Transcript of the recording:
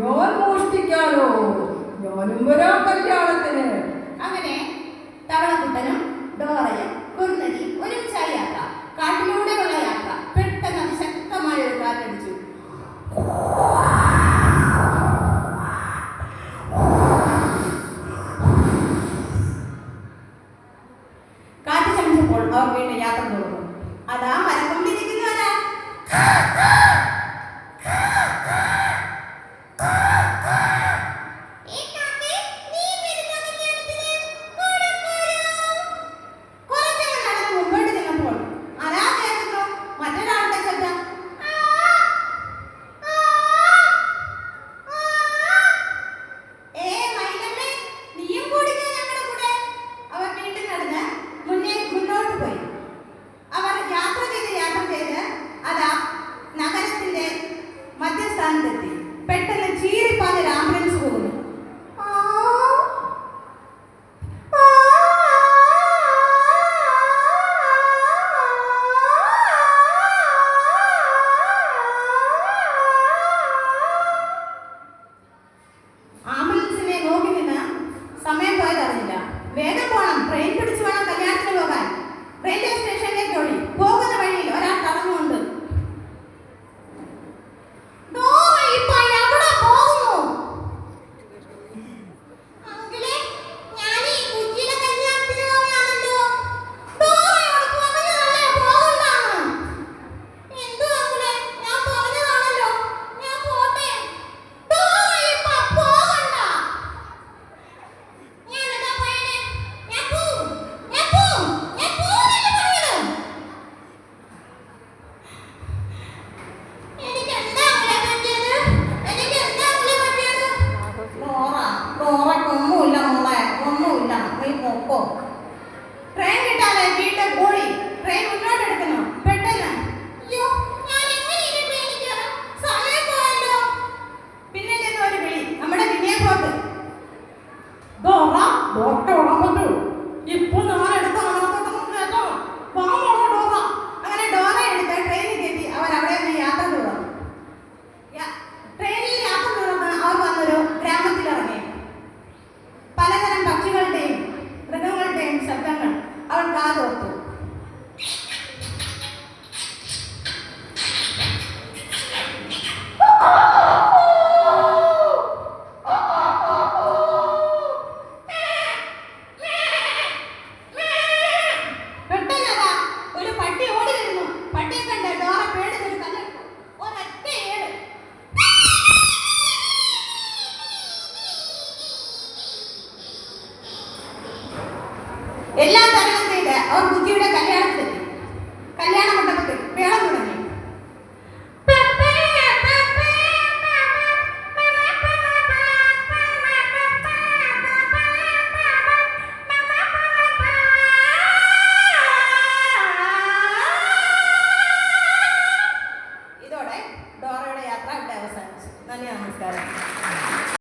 ഞാൻ മോഷ്ടിക്കാനോ ഞാനും വരാം കല്യാണത്തിന്. what 好，我给你来改改。